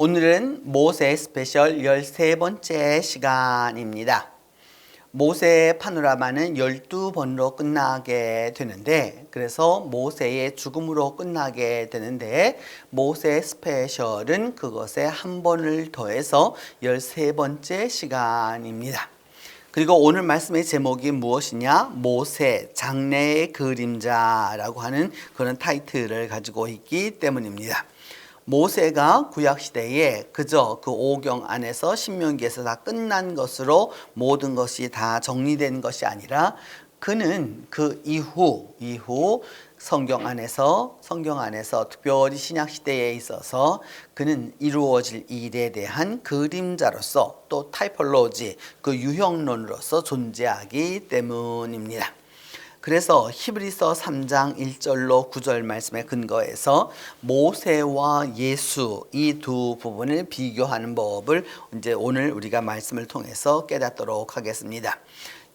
오늘은 모세 스페셜 13번째 시간입니다. 모세 파노라마는 12번으로 끝나게 되는데 그래서 모세의 죽음으로 끝나게 되는데 모세 스페셜은 그것에 한 번을 더해서 13번째 시간입니다. 그리고 오늘 말씀의 제목이 무엇이냐? 모세 장래의 그림자라고 하는 그런 타이틀을 가지고 있기 때문입니다. 모세가 구약 시대에 그저 그 오경 안에서 신명기에서 다 끝난 것으로 모든 것이 다 정리된 것이 아니라 그는 그 이후 이후 성경 안에서 성경 안에서 특별히 신약 시대에 있어서 그는 이루어질 일에 대한 그림자로서 또 타이폴로지 그 유형론으로서 존재하기 때문입니다. 그래서 히브리서 3장 1절로 9절 말씀에 근거해서 모세와 예수 이 두 부분을 비교하는 법을 이제 오늘 우리가 말씀을 통해서 깨닫도록 하겠습니다.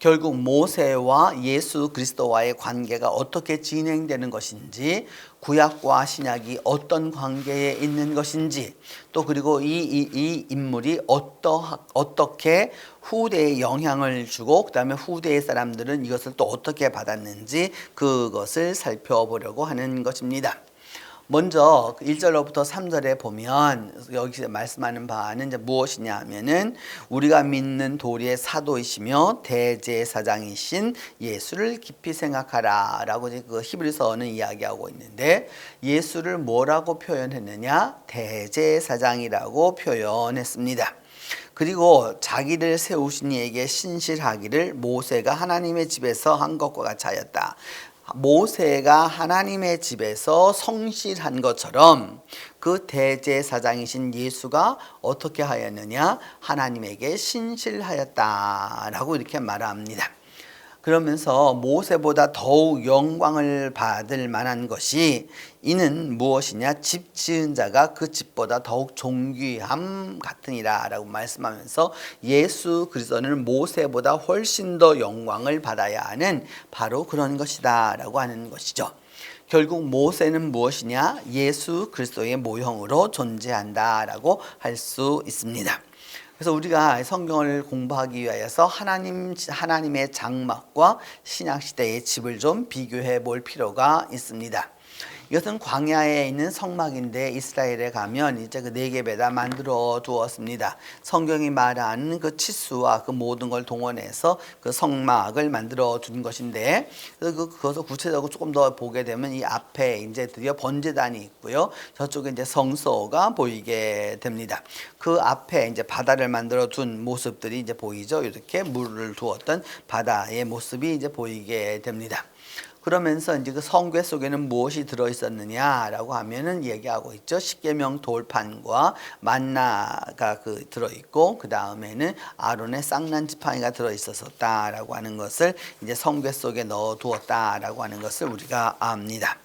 결국 모세와 예수 그리스도와의 관계가 어떻게 진행되는 것인지 구약과 신약이 어떤 관계에 있는 것인지 또 그리고 이, 이, 이 인물이 어떠, 어떻게 후대에 영향을 주고 그 다음에 후대의 사람들은 이것을 또 어떻게 받았는지 그것을 살펴보려고 하는 것입니다. 먼저 1절로부터 3절에 보면 여기서 말씀하는 바는 이제 무엇이냐 하면은 우리가 믿는 도리의 사도이시며 대제사장이신 예수를 깊이 생각하라 라고 그 히브리서는 이야기하고 있는데 예수를 뭐라고 표현했느냐? 대제사장이라고 표현했습니다. 그리고 자기를 세우신 이에게 신실하기를 모세가 하나님의 집에서 한 것과 같이 하였다. 모세가 하나님의 집에서 성실한 것처럼 그 대제사장이신 예수가 어떻게 하였느냐? 하나님에게 신실하였다라고 이렇게 말합니다. 그러면서 모세보다 더욱 영광을 받을 만한 것이 이는 무엇이냐 집 지은 자가 그 집보다 더욱 존귀함 같으니라라고 말씀하면서 예수 그리스도는 모세보다 훨씬 더 영광을 받아야 하는 바로 그런 것이다라고 하는 것이죠. 결국 모세는 무엇이냐 예수 그리스도의 모형으로 존재한다라고 할 수 있습니다. 그래서 우리가 성경을 공부하기 위하여서 하나님 하나님의 장막과 신약 시대의 집을 좀 비교해 볼 필요가 있습니다. 이것은 광야에 있는 성막인데 이스라엘에 가면 이제 그 네개배다 만들어 두었습니다. 성경이 말하는 그 치수와 그 모든 걸 동원해서 그 성막을 만들어 둔 것인데 그 그것을 구체적으로 조금 더 보게 되면 이 앞에 이제 드디어 번제단이 있고요. 저쪽에 이제 성소가 보이게 됩니다. 그 앞에 이제 바다를 만들어 둔 모습들이 이제 보이죠. 이렇게 물을 두었던 바다의 모습이 이제 보이게 됩니다. 그러면서 이제 그 성궤 속에는 무엇이 들어 있었느냐라고 하면은 얘기하고 있죠. 십계명 돌판과 만나가 그 들어 있고 그 다음에는 아론의 쌍난 지팡이가 들어 있었다라고 하는 것을 이제 성궤 속에 넣어 두었다라고 하는 것을 우리가 압니다.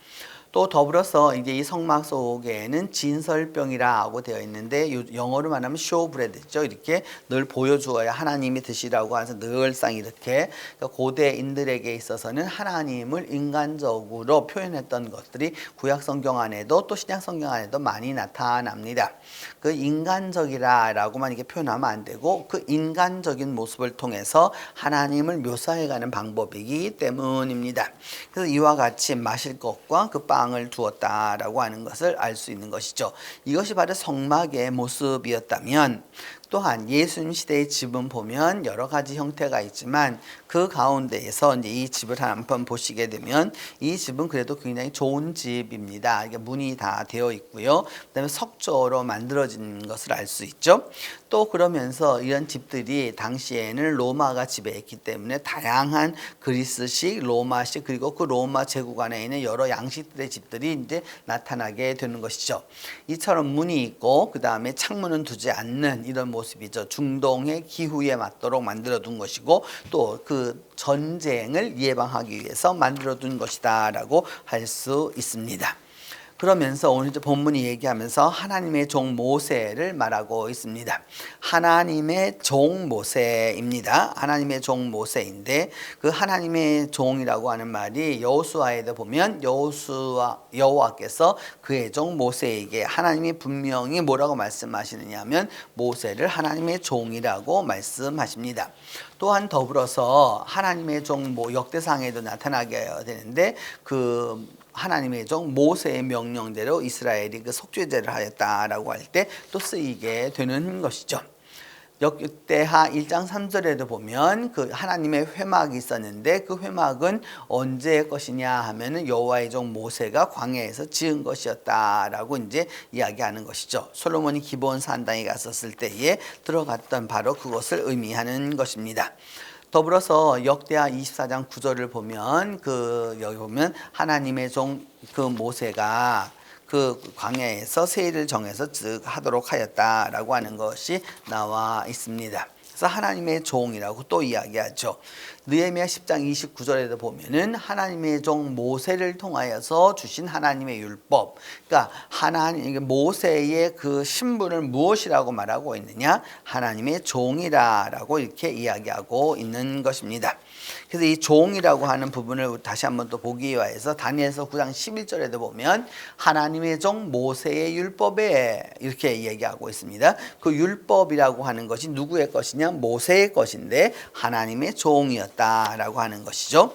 또 더불어서 이제 이 성막 속에는 진설병이라고 되어 있는데 영어로 말하면 쇼브레드죠. 이렇게 늘 보여주어야 하나님이 드시라고 해서 늘상 이렇게 그러니까 고대인들에게 있어서는 하나님을 인간적으로 표현했던 것들이 구약 성경 안에도 또 신약 성경 안에도 많이 나타납니다. 그 인간적이라라고만 이렇게 표현하면 안 되고 그 인간적인 모습을 통해서 하나님을 묘사해가는 방법이기 때문입니다. 그래서 이와 같이 마실 것과 그 빵을 두었다라고 하는 것을 알 수 있는 것이죠. 이것이 바로 성막의 모습이었다면 또한 예수님 시대의 집은 보면 여러 가지 형태가 있지만 그 가운데에서 이제 이 집을 한번 보시게 되면 이 집은 그래도 굉장히 좋은 집입니다. 문이 다 되어 있고요. 그다음에 석조로 만들어진 것을 알 수 있죠. 또 그러면서 이런 집들이 당시에는 로마가 지배했기 때문에 다양한 그리스식, 로마식 그리고 그 로마 제국 안에 있는 여러 양식들의 집들이 이제 나타나게 되는 것이죠. 이처럼 문이 있고 그 다음에 창문은 두지 않는 이런 모습이죠. 중동의 기후에 맞도록 만들어 둔 것이고 또 그 전쟁을 예방하기 위해서 만들어 둔 것이다라고 할 수 있습니다. 그러면서 오늘 본문이 얘기하면서 하나님의 종 모세를 말하고 있습니다. 하나님의 종 모세입니다. 하나님의 종 모세인데 그 하나님의 종이라고 하는 말이 여호수아에도 보면 여호수아 여호와께서 그의 종 모세에게 하나님이 분명히 뭐라고 말씀하시느냐면 모세를 하나님의 종이라고 말씀하십니다. 또한 더불어서 하나님의 종 뭐 역대상에도 나타나게 되는데 그 하나님의 종 모세의 명령대로 이스라엘이 그 속죄제를 하였다라고 할 때 또 쓰이게 되는 것이죠. 역대하 1장 3절에도 보면 그 하나님의 회막이 있었는데 그 회막은 언제의 것이냐 하면은 여호와의 종 모세가 광야에서 지은 것이었다라고 이제 이야기하는 것이죠. 솔로몬이 기본 산당에 갔었을 때에 들어갔던 바로 그것을 의미하는 것입니다. 더불어서 역대하 24장 9절을 보면 그 여기 보면 하나님의 종 그 모세가 그 광야에서 세일을 정해서 즉 하도록 하였다라고 하는 것이 나와 있습니다. 그래서 하나님의 종이라고 또 이야기하죠. 느헤미야 10장 29절에도 보면은 하나님의 종 모세를 통하여서 주신 하나님의 율법. 그러니까 하나님 모세의 그 신분을 무엇이라고 말하고 있느냐? 하나님의 종이라라고 이렇게 이야기하고 있는 것입니다. 그래서 이 종이라고 하는 부분을 다시 한번 또 보기 위해서 다니엘서 9장 11절에도 보면 하나님의 종 모세의 율법에 이렇게 얘기하고 있습니다. 그 율법이라고 하는 것이 누구의 것이냐? 모세의 것인데 하나님의 종이었다라고 하는 것이죠.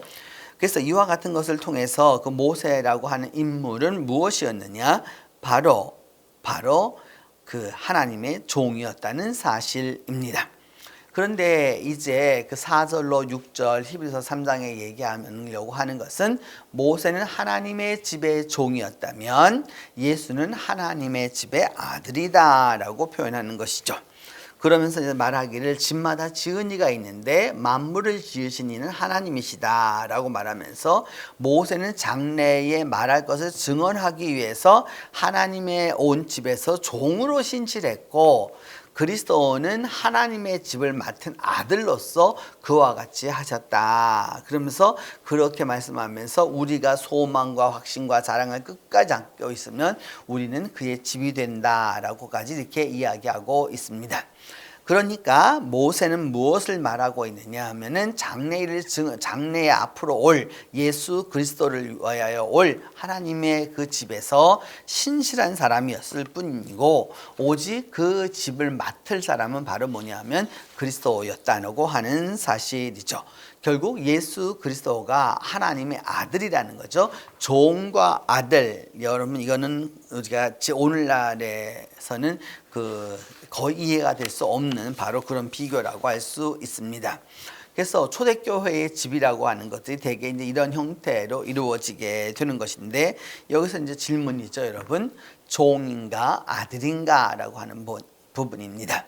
그래서 이와 같은 것을 통해서 그 모세라고 하는 인물은 무엇이었느냐? 바로 바로 그 하나님의 종이었다는 사실입니다. 그런데 이제 그 4절로 6절 히브리서 3장에 얘기하려고 하는 것은 모세는 하나님의 집의 종이었다면 예수는 하나님의 집의 아들이다라고 표현하는 것이죠. 그러면서 이제 말하기를 집마다 지은 이가 있는데 만물을 지으신 이는 하나님이시다라고 말하면서 모세는 장래에 말할 것을 증언하기 위해서 하나님의 온 집에서 종으로 신실했고 그리스도는 하나님의 집을 맡은 아들로서 그와 같이 하셨다. 그러면서 그렇게 말씀하면서 우리가 소망과 확신과 자랑을 끝까지 안고 있으면 우리는 그의 집이 된다라고까지 이렇게 이야기하고 있습니다. 그러니까 모세는 무엇을 말하고 있느냐 하면은 장래를 증 장래에 앞으로 올 예수 그리스도를 위하여 올 하나님의 그 집에서 신실한 사람이었을 뿐이고 오직 그 집을 맡을 사람은 바로 뭐냐면 그리스도였다고 하는 사실이죠. 결국 예수 그리스도가 하나님의 아들이라는 거죠. 종과 아들. 여러분 이거는 우리가 오늘날에서는 그 거의 이해가 될 수 없는 바로 그런 비교라고 할 수 있습니다. 그래서 초대교회의 집이라고 하는 것들이 대개 이제 이런 형태로 이루어지게 되는 것인데 여기서 이제 질문이죠, 여러분. 종인가 아들인가라고 하는 부분입니다.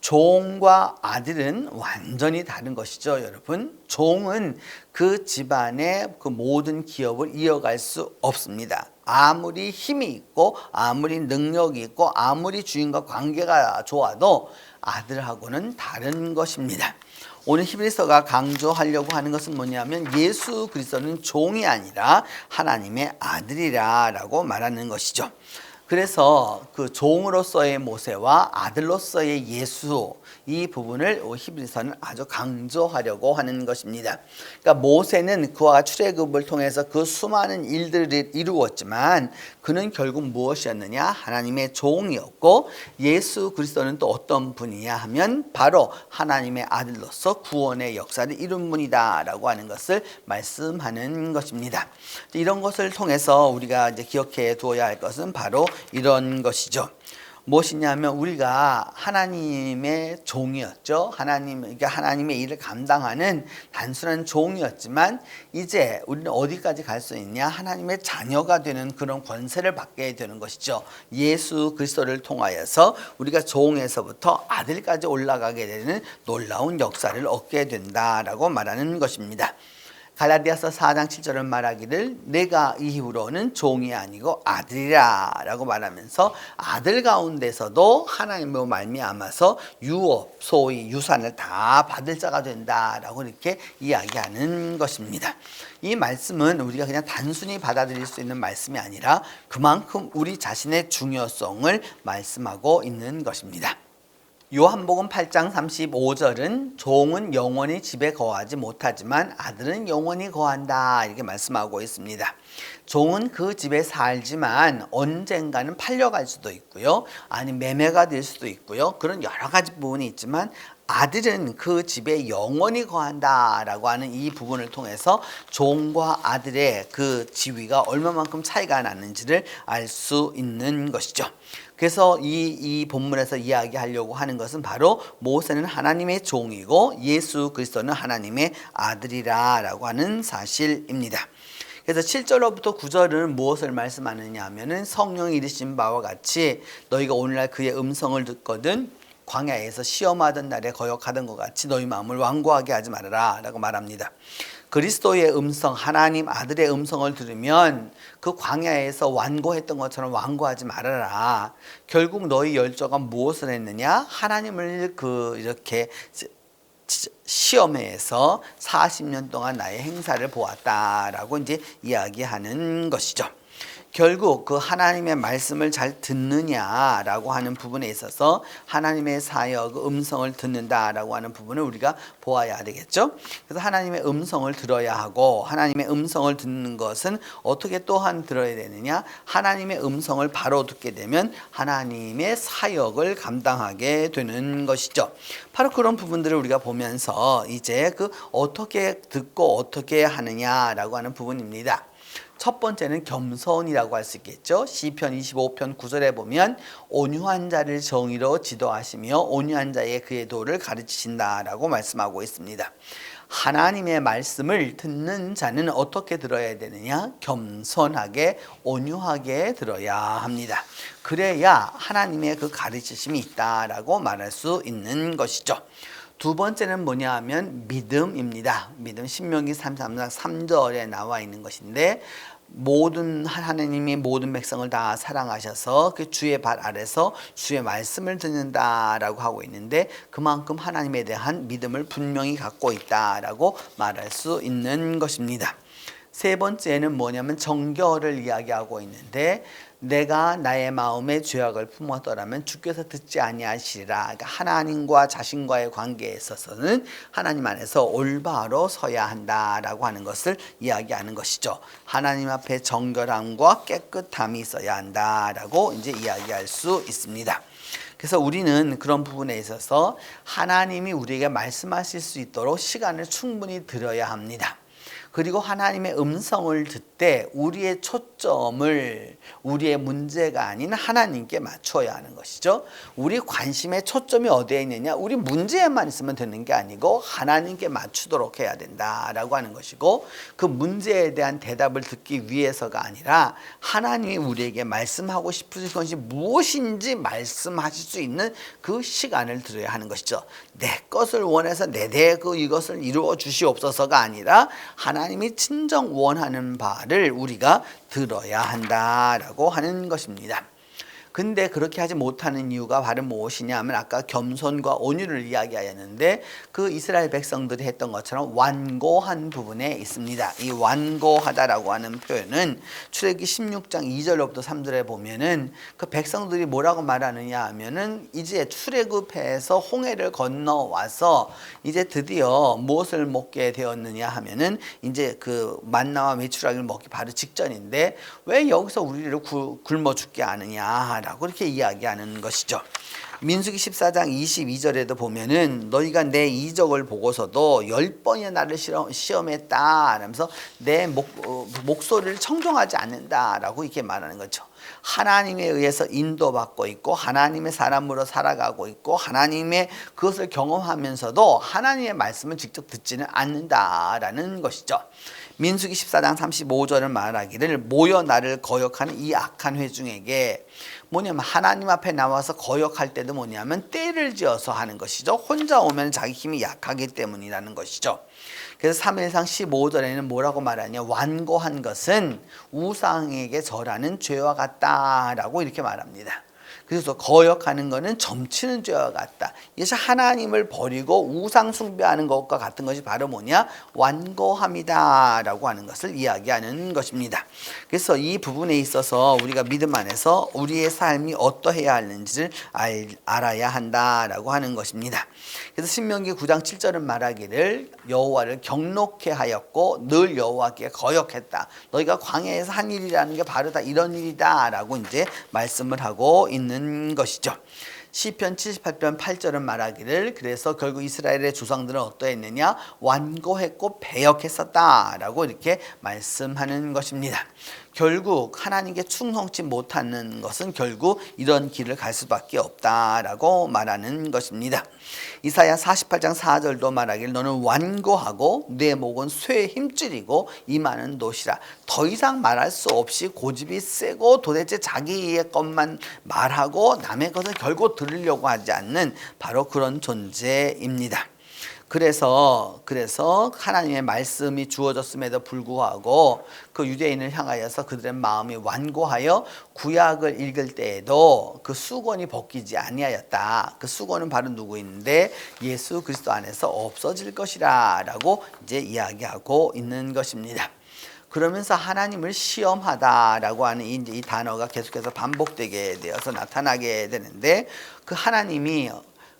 종과 아들은 완전히 다른 것이죠, 여러분. 종은 그 집안의 그 모든 기업을 이어갈 수 없습니다. 아무리 힘이 있고, 아무리 능력이 있고, 아무리 주인과 관계가 좋아도 아들하고는 다른 것입니다. 오늘 히브리서가 강조하려고 하는 것은 뭐냐면 예수 그리스도는 종이 아니라 하나님의 아들이라라고 말하는 것이죠. 그래서 그 종으로서의 모세와 아들로서의 예수 이 부분을 히브리서는 아주 강조하려고 하는 것입니다. 그러니까 모세는 그와 출애굽을 통해서 그 수많은 일들을 이루었지만 그는 결국 무엇이었느냐? 하나님의 종이었고 예수 그리스도는 또 어떤 분이냐 하면 바로 하나님의 아들로서 구원의 역사를 이룬 분이다라고 하는 것을 말씀하는 것입니다. 이런 것을 통해서 우리가 이제 기억해 두어야 할 것은 바로 이런 것이죠. 무엇이냐면 우리가 하나님의 종이었죠. 하나님, 그러니까 하나님의 일을 감당하는 단순한 종이었지만 이제 우리는 어디까지 갈 수 있냐? 하나님의 자녀가 되는 그런 권세를 받게 되는 것이죠. 예수 그리스도를 통하여서 우리가 종에서부터 아들까지 올라가게 되는 놀라운 역사를 얻게 된다라고 말하는 것입니다. 갈라디아서 4장 7절은 말하기를 내가 이후로는 종이 아니고 아들이라라고 말하면서 아들 가운데서도 하나님으로 말미암아서 유업 소위 유산을 다 받을 자가 된다라고 이렇게 이야기하는 것입니다. 이 말씀은 우리가 그냥 단순히 받아들일 수 있는 말씀이 아니라 그만큼 우리 자신의 중요성을 말씀하고 있는 것입니다. 요한복음 8장 35절은 종은 영원히 집에 거하지 못하지만 아들은 영원히 거한다 이렇게 말씀하고 있습니다. 종은 그 집에 살지만 언젠가는 팔려갈 수도 있고요. 아니 매매가 될 수도 있고요. 그런 여러 가지 부분이 있지만 아들은 그 집에 영원히 거한다라고 하는 이 부분을 통해서 종과 아들의 그 지위가 얼마만큼 차이가 나는지를 알 수 있는 것이죠. 그래서 이, 이 본문에서 이야기하려고 하는 것은 바로 모세는 하나님의 종이고 예수 그리스도는 하나님의 아들이라 라고 하는 사실입니다. 그래서 7절로부터 9절은 무엇을 말씀하느냐 하면은 성령이 이르신 바와 같이 너희가 오늘날 그의 음성을 듣거든 광야에서 시험하던 날에 거역하던 것 같이 너희 마음을 완고하게 하지 말아라 라고 말합니다. 그리스도의 음성, 하나님 아들의 음성을 들으면 그 광야에서 완고했던 것처럼 완고하지 말아라. 결국 너희 열조가 무엇을 했느냐? 하나님을 그 이렇게 시험에서 40년 동안 나의 행사를 보았다라고 이제 이야기하는 것이죠. 결국 그 하나님의 말씀을 잘 듣느냐라고 하는 부분에 있어서 하나님의 사역 그 음성을 듣는다라고 하는 부분을 우리가 보아야 되겠죠. 그래서 하나님의 음성을 들어야 하고 하나님의 음성을 듣는 것은 어떻게 또한 들어야 되느냐? 하나님의 음성을 바로 듣게 되면 하나님의 사역을 감당하게 되는 것이죠. 바로 그런 부분들을 우리가 보면서 이제 그 어떻게 듣고 어떻게 하느냐라고 하는 부분입니다. 첫 번째는 겸손이라고 할 수 있겠죠. 시편 25편 9절에 보면 온유한 자를 정의로 지도하시며 온유한 자의 그의 도를 가르치신다라고 말씀하고 있습니다. 하나님의 말씀을 듣는 자는 어떻게 들어야 되느냐? 겸손하게 온유하게 들어야 합니다. 그래야 하나님의 그 가르치심이 있다라고 말할 수 있는 것이죠. 두 번째는 뭐냐 하면 믿음입니다. 믿음 신명기 33장 3절에 나와 있는 것인데 모든 하나님이 모든 백성을 다 사랑하셔서 그 주의 발 아래서 주의 말씀을 듣는다라고 하고 있는데 그만큼 하나님에 대한 믿음을 분명히 갖고 있다라고 말할 수 있는 것입니다. 세 번째는 뭐냐면 정결을 이야기하고 있는데 내가 나의 마음에 죄악을 품었더라면 주께서 듣지 아니하시리라. 그러니까 하나님과 자신과의 관계에 있어서는 하나님 안에서 올바로 서야 한다라고 하는 것을 이야기하는 것이죠. 하나님 앞에 정결함과 깨끗함이 있어야 한다라고 이제 이야기할 수 있습니다. 그래서 우리는 그런 부분에 있어서 하나님이 우리에게 말씀하실 수 있도록 시간을 충분히 들여야 합니다. 그리고 하나님의 음성을 듣되 우리의 초점을 우리의 문제가 아닌 하나님께 맞춰야 하는 것이죠. 우리 관심의 초점이 어디에 있느냐? 우리 문제에만 있으면 되는 게 아니고 하나님께 맞추도록 해야 된다라고 하는 것이고 그 문제에 대한 대답을 듣기 위해서가 아니라 하나님이 우리에게 말씀하고 싶으신 것이 무엇인지 말씀하실 수 있는 그 시간을 들여야 하는 것이죠. 내 것을 원해서 내대 그 이것을 이루어 주시옵소서가 아니라 하나 님이 진정 원하는 바를 우리가 들어야 한다라고 하는 것입니다. 근데 그렇게 하지 못하는 이유가 바로 무엇이냐 하면 아까 겸손과 온유를 이야기하였는데 그 이스라엘 백성들이 했던 것처럼 완고한 부분에 있습니다. 이 완고하다라고 하는 표현은 출애기 16장 2절로부터 3절에 보면은 그 백성들이 뭐라고 말하느냐 하면은 이제 출애굽해서 홍해를 건너와서 이제 드디어 무엇을 먹게 되었느냐 하면은 이제 그 만나와 메추라기를 먹기 바로 직전인데 왜 여기서 우리를 굶어 죽게 하느냐 라고 이렇게 이야기하는 것이죠. 민수기 14장 22절에도 보면은 너희가 내 이적을 보고서도 열 번이나 나를 시험했다 하면서 내 목, 어, 목소리를 청종하지 않는다라고 이렇게 말하는 거죠. 하나님에 의해서 인도받고 있고 하나님의 사람으로 살아가고 있고 하나님의 그것을 경험하면서도 하나님의 말씀을 직접 듣지는 않는다라는 것이죠. 민수기 14장 35절을 말하기를 모여 나를 거역하는 이 악한 회중에게 뭐냐면 하나님 앞에 나와서 거역할 때도 뭐냐면 때를 지어서 하는 것이죠. 혼자 오면 자기 힘이 약하기 때문이라는 것이죠. 그래서 3일상 15절에는 뭐라고 말하냐 완고한 것은 우상에게 절하는 죄와 같다라고 이렇게 말합니다. 그래서 거역하는 것은 점치는 죄와 같다. 그래서 하나님을 버리고 우상 숭배하는 것과 같은 것이 바로 뭐냐? 완고함이다라고 하는 것을 이야기하는 것입니다. 그래서 이 부분에 있어서 우리가 믿음 안에서 우리의 삶이 어떠해야 하는지를 알, 알아야 한다라고 하는 것입니다. 그래서 신명기 9장 7절은 말하기를 여호와를 경록해 하였고 늘 여호와께 거역했다. 너희가 광야에서 한 일이라는 게 바로 다 이런 일이다라고 이제 말씀을 하고 있는 있는 것이죠. 시편 78편 8절은 말하기를 그래서 결국 이스라엘의 조상들은 어떠했느냐 완고했고 배역했었다라고 이렇게 말씀하는 것입니다. 결국 하나님께 충성치 못하는 것은 결국 이런 길을 갈 수밖에 없다라고 말하는 것입니다. 이사야 48장 4절도 말하길 너는 완고하고 내 목은 쇠 힘줄이고 이마는 노시라. 더 이상 말할 수 없이 고집이 세고 도대체 자기의 것만 말하고 남의 것을 결국 들 으려고 하지 않는 바로 그런 존재입니다. 그래서 그래서 하나님의 말씀이 주어졌음에도 불구하고 그 유대인을 향하여서 그들의 마음이 완고하여 구약을 읽을 때에도 그 수건이 벗기지 아니하였다. 그 수건은 바로 누구인데 예수 그리스도 안에서 없어질 것이라라고 이제 이야기하고 있는 것입니다. 그러면서 하나님을 시험하다라고 하는 이, 이 단어가 계속해서 반복되게 되어서 나타나게 되는데 그 하나님이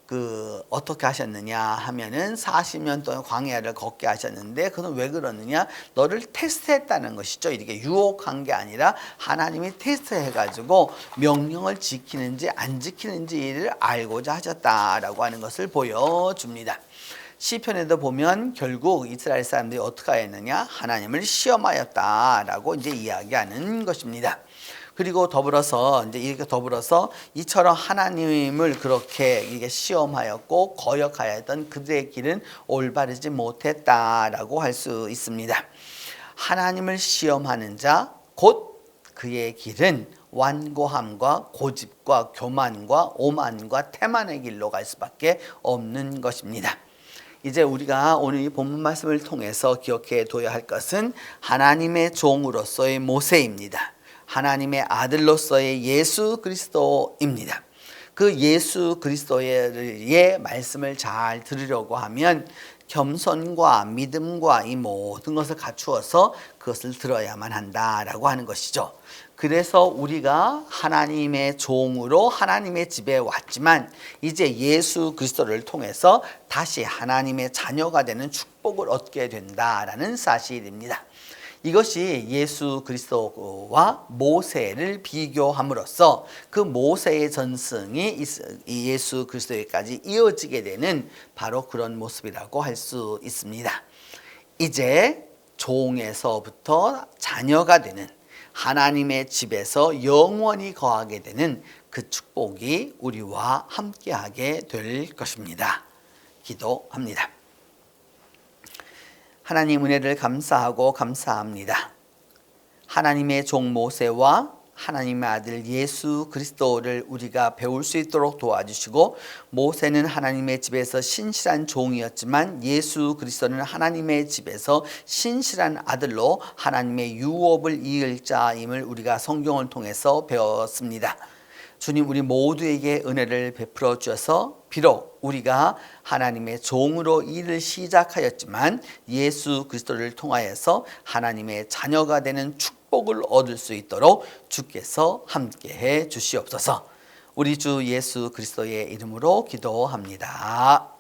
그 어떻게 하셨느냐 하면은 40년 동안 광야를 걷게 하셨는데 그건 왜 그러느냐 너를 테스트했다는 것이죠 이렇게 유혹한 게 아니라 하나님이 테스트해 가지고 명령을 지키는지 안 지키는지를 알고자 하셨다라고 하는 것을 보여줍니다. 시편에도 보면 결국 이스라엘 사람들이 어떻게 했느냐 하나님을 시험하였다라고 이제 이야기하는 것입니다. 그리고 더불어서 이제 이렇게 더불어서 이처럼 하나님을 그렇게 이게 시험하였고 거역하였던 그들의 길은 올바르지 못했다라고 할 수 있습니다. 하나님을 시험하는 자 곧 그의 길은 완고함과 고집과 교만과 오만과 태만의 길로 갈 수밖에 없는 것입니다. 이제 우리가 오늘 이 본문 말씀을 통해서 기억해 둬야 할 것은 하나님의 종으로서의 모세입니다. 하나님의 아들로서의 예수 그리스도입니다. 그 예수 그리스도의 말씀을 잘 들으려고 하면 겸손과 믿음과 이 모든 것을 갖추어서 그것을 들어야만 한다라고 하는 것이죠. 그래서 우리가 하나님의 종으로 하나님의 집에 왔지만 이제 예수 그리스도를 통해서 다시 하나님의 자녀가 되는 축복을 얻게 된다라는 사실입니다. 이것이 예수 그리스도와 모세를 비교함으로써 그 모세의 전승이 예수 그리스도에까지 이어지게 되는 바로 그런 모습이라고 할 수 있습니다. 이제 종에서부터 자녀가 되는 하나님의 집에서 영원히 거하게 되는 그 축복이 우리와 함께하게 될 것입니다. 기도합니다. 하나님 은혜를 감사하고 감사합니다. 하나님의 종 모세와 하나님의 아들 예수 그리스도를 우리가 배울 수 있도록 도와주시고 모세는 하나님의 집에서 신실한 종이었지만 예수 그리스도는 하나님의 집에서 신실한 아들로 하나님의 유업을 이을 자임을 우리가 성경을 통해서 배웠습니다. 주님 우리 모두에게 은혜를 베풀어 주셔서 비록 우리가 하나님의 종으로 일을 시작하였지만 예수 그리스도를 통하여서 하나님의 자녀가 되는 축복을 얻을 수 있도록 주께서 함께 해 주시옵소서. 우리 주 예수 그리스도의 이름으로 기도합니다.